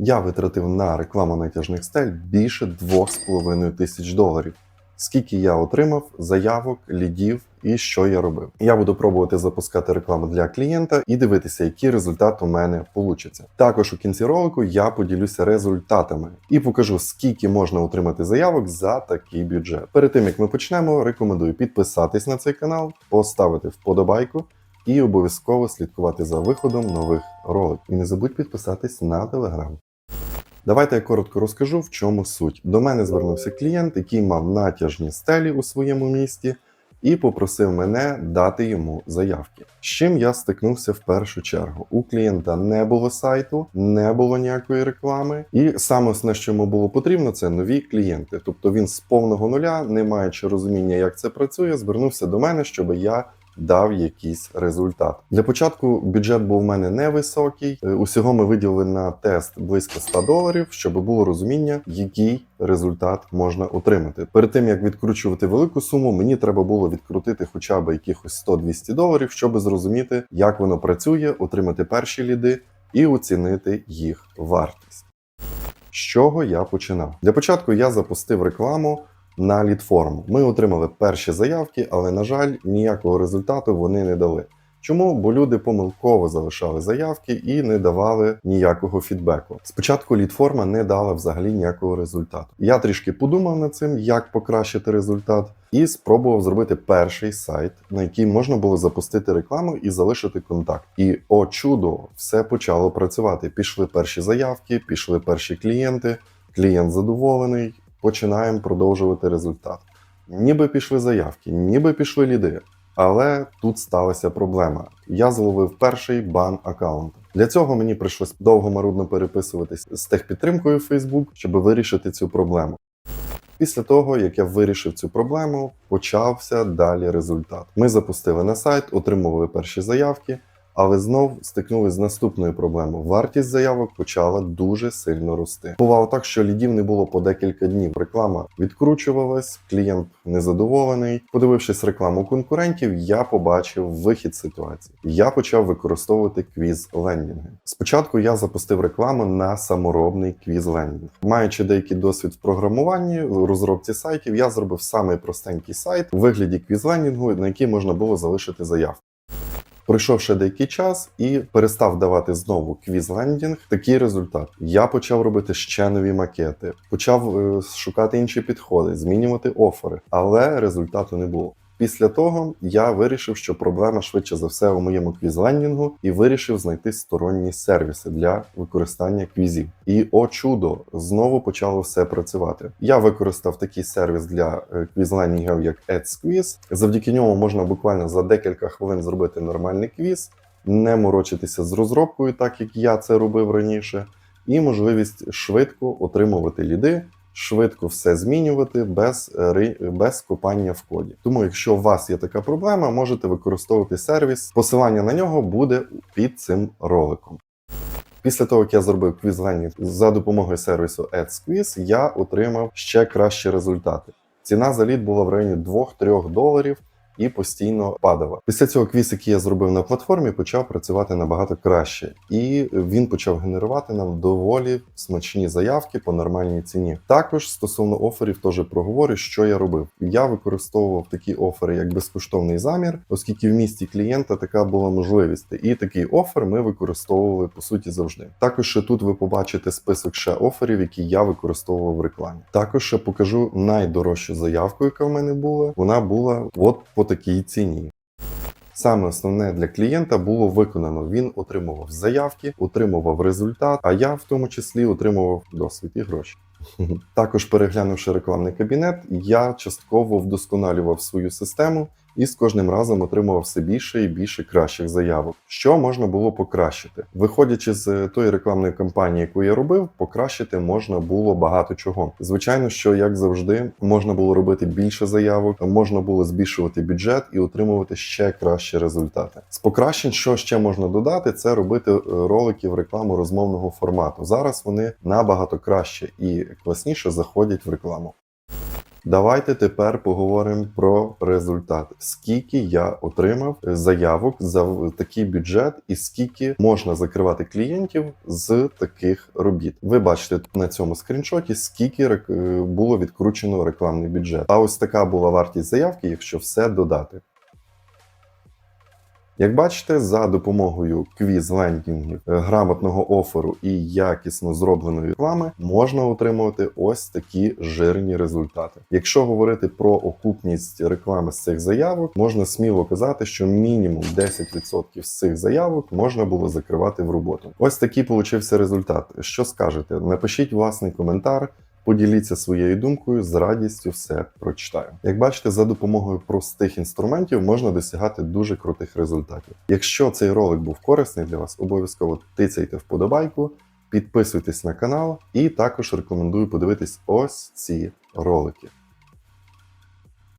Я витратив на рекламу натяжних стель більше 2,5 тисяч доларів. Скільки я отримав заявок, лідів і що я робив. Я буду пробувати запускати рекламу для клієнта і дивитися, який результат у мене получиться. Також у кінці ролику я поділюся результатами і покажу, скільки можна отримати заявок за такий бюджет. Перед тим як ми почнемо, рекомендую підписатись на цей канал, поставити вподобайку і обов'язково слідкувати за виходом нових роликів. І не забудь підписатись на телеграм. Давайте я коротко розкажу, в чому суть. До мене звернувся клієнт, який мав натяжні стелі у своєму місті, і попросив мене дати йому заявки. З чим я стикнувся в першу чергу. У клієнта не було сайту, не було ніякої реклами, і саме основне, що йому було потрібно, це нові клієнти. Тобто він з повного нуля, не маючи розуміння, як це працює, звернувся до мене, щоб я дав якийсь результат. Для початку бюджет був у мене невисокий. Е, Усього ми виділили на тест близько 100 доларів, щоб було розуміння, який результат можна отримати. Перед тим як відкручувати велику суму, мені треба було відкрутити хоча б якихось 100-200 доларів, щоб зрозуміти, як воно працює, отримати перші ліди і оцінити їх вартість. З чого я починав? Для початку я запустив рекламу на лідформу. Ми отримали перші заявки, але, на жаль, ніякого результату вони не дали. Чому? Бо люди помилково залишали заявки і не давали ніякого фідбеку. Спочатку лідформа не дала взагалі ніякого результату. Я трішки подумав над цим, як покращити результат, і спробував зробити перший сайт, на який можна було запустити рекламу і залишити контакт. І о чудо, все почало працювати. Пішли перші заявки, пішли перші клієнти. Клієнт задоволений. Починаємо продовжувати результат. Ніби пішли заявки, ніби пішли ліди. Але тут сталася проблема. Я зловив перший бан аккаунту. Для цього мені прийшлось довго марудно переписуватись з техпідтримкою Facebook, щоб вирішити цю проблему. Після того, як я вирішив цю проблему, почався далі результат. Ми запустили на сайт, отримували перші заявки, але знов стикнулися з наступною проблемою. Вартість заявок почала дуже сильно рости. Бувало так, що лідів не було по декілька днів. Реклама відкручувалась, клієнт незадоволений. Подивившись рекламу конкурентів, я побачив вихід ситуації. Я почав використовувати квіз лендінги. Спочатку я запустив рекламу на саморобний квіз лендінг. Маючи деякий досвід в програмуванні, в розробці сайтів, я зробив самий простенький сайт у вигляді квіз лендінгу, на який можна було залишити заявку. Пройшов ще деякий час і перестав давати знову квіз-лендінг. Такий результат. Я почав робити ще нові макети, почав е, шукати інші підходи, змінювати офери, але результату не було. Після того я вирішив, що проблема швидше за все у моєму квіз-лендінгу і вирішив знайти сторонні сервіси для використання квізів. І о чудо, знову почало все працювати. Я використав такий сервіс для е, квіз-лендінгів, як AdSquiz. Завдяки ньому можна буквально за декілька хвилин зробити нормальний квіз, не морочитися з розробкою, так як я це робив раніше, і можливість швидко отримувати ліди швидко все змінювати без, е, без копання в коді. Тому, якщо у вас є така проблема, можете використовувати сервіс. Посилання на нього буде під цим роликом. Після того, як я зробив квіз за допомогою сервісу AdSquiz, я отримав ще кращі результати. Ціна за лід була в районі 2-3 доларів і постійно падала. Після цього квіз, який я зробив на платформі, почав працювати набагато краще, і він почав генерувати нам доволі смачні заявки по нормальній ціні. Також стосовно оферів, теж проговорю, що я робив. Я використовував такі офери, як безкоштовний замір, оскільки в місті клієнта така була можливість. І такий офер ми використовували по суті завжди. Також ще тут ви побачите список ще оферів, які я використовував в рекламі. Також ще покажу найдорожчу заявку, яка в мене була. Вона була от по такій ціні. Саме основне для клієнта було виконано. Він отримував заявки, отримував результат, а я в тому числі отримував досвід і гроші. Також переглянувши рекламний кабінет, я частково вдосконалював свою систему і з кожним разом отримував все більше і більше кращих заявок. Що можна було покращити? Виходячи з тої рекламної кампанії, яку я робив, покращити можна було багато чого. Звичайно, що як завжди, можна було робити більше заявок, можна було збільшувати бюджет і отримувати ще кращі результати. З покращень, що ще можна додати, це робити е, ролики в рекламу розмовного формату. Зараз вони набагато краще і класніше заходять в рекламу. Давайте тепер поговоримо про результат. Скільки я отримав заявок за такий бюджет, і скільки можна закривати клієнтів з таких робіт. Ви бачите на цьому скріншоті, скільки е, було відкручено рекламний бюджет. А ось така була вартість заявки, якщо все додати. Як бачите, за допомогою квіз-лендінгів, е, грамотного оферу і якісно зробленої реклами можна отримувати ось такі жирні результати. Якщо говорити про окупність реклами з цих заявок, можна сміло казати, що мінімум 10% з цих заявок можна було закривати в роботу. Ось такий получився результат. Що скажете? Напишіть власний коментар. Поділіться своєю думкою, з радістю все прочитаю. Як бачите, за допомогою простих інструментів можна досягати дуже крутих результатів. Якщо цей ролик був корисний для вас, обов'язково тицяйте вподобайку, підписуйтесь на канал і також рекомендую подивитись ось ці ролики.